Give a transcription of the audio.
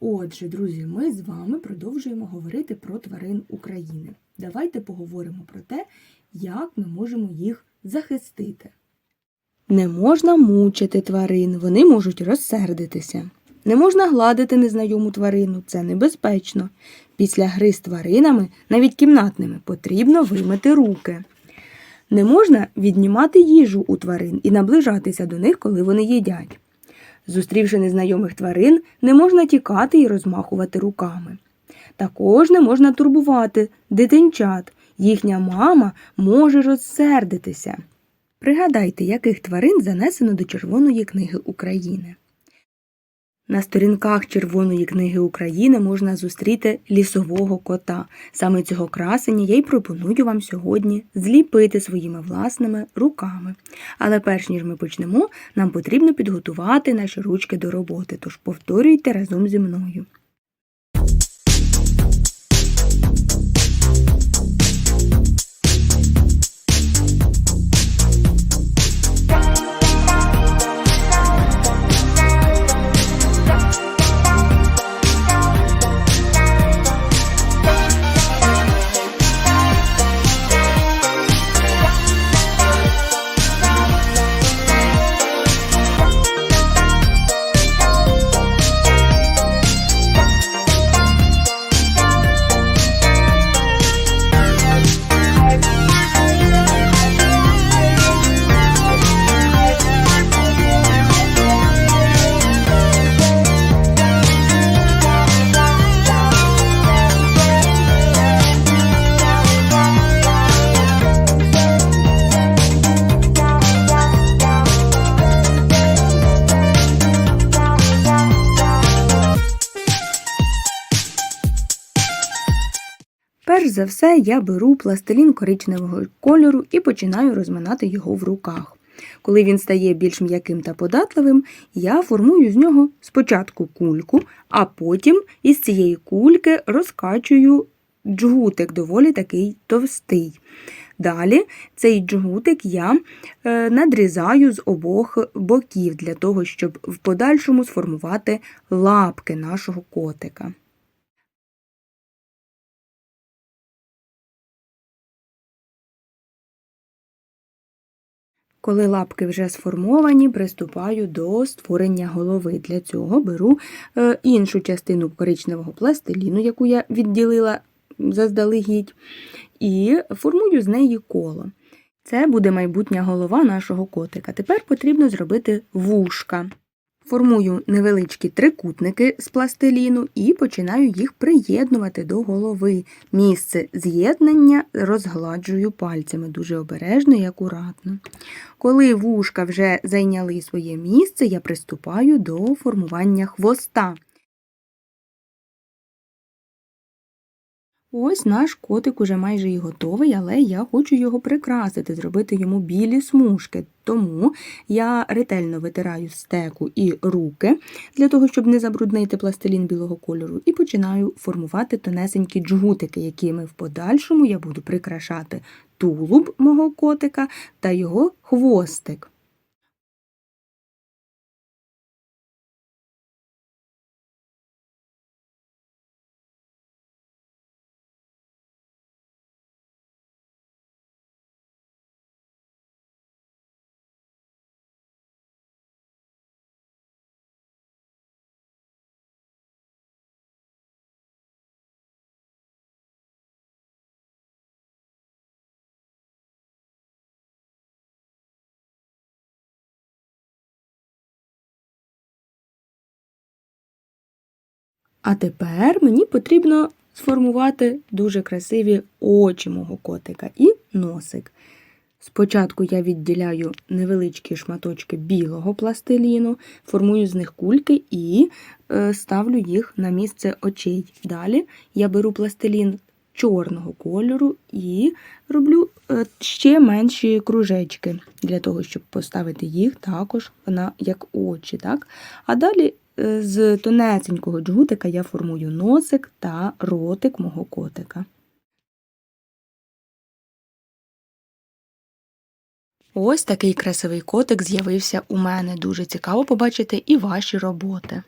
Отже, друзі, ми з вами продовжуємо говорити про тварин України. Давайте поговоримо про те, як ми можемо їх захистити. Не можна мучити тварин, вони можуть розсердитися. Не можна гладити незнайому тварину, це небезпечно. Після гри з тваринами, навіть кімнатними, потрібно вимити руки. Не можна віднімати їжу у тварин і наближатися до них, коли вони їдять. Зустрівши незнайомих тварин, не можна тікати і розмахувати руками. Також не можна турбувати дитинчат, їхня мама може розсердитися. Пригадайте, яких тварин занесено до Червоної книги України. На сторінках Червоної книги України можна зустріти лісового кота. Саме цього красення я й пропоную вам сьогодні зліпити своїми власними руками. Але перш ніж ми почнемо, нам потрібно підготувати наші ручки до роботи, тож повторюйте разом зі мною. Перш за все, я беру пластилін коричневого кольору і починаю розминати його в руках. Коли він стає більш м'яким та податливим, я формую з нього спочатку кульку, а потім із цієї кульки розкачую джгутик, доволі такий товстий. Далі цей джгутик я е, надрізаю з обох боків для того, щоб в подальшому сформувати лапки нашого котика. Коли лапки вже сформовані, приступаю до створення голови. Для цього беру е, іншу частину коричневого пластиліну, яку я відділила заздалегідь, і формую з неї коло. Це буде майбутня голова нашого котика. Тепер потрібно зробити вушка. Формую невеличкі трикутники з пластиліну і починаю їх приєднувати до голови. Місце з'єднання розгладжую пальцями дуже обережно і акуратно. Коли вушка вже зайняли своє місце, я приступаю до формування хвоста. Ось наш котик уже майже і готовий, але я хочу його прикрасити, зробити йому білі смужки. Тому я ретельно витираю стеку і руки для того, щоб не забруднити пластилін білого кольору, і починаю формувати тонесенькі джгутики, якими в подальшому я буду прикрашати тулуб мого котика та його хвостик. А тепер мені потрібно сформувати дуже красиві очі мого котика і носик. Спочатку я відділяю невеличкі шматочки білого пластиліну, формую з них кульки і е, ставлю їх на місце очей. Далі я беру пластилін чорного кольору і роблю е, ще менші кружечки для того, щоб поставити їх також на як очі. Так? А далі з тонесенького джгутика я формую носик та ротик мого котика. Ось такий красивий котик з'явився у мене. Дуже цікаво побачити і ваші роботи.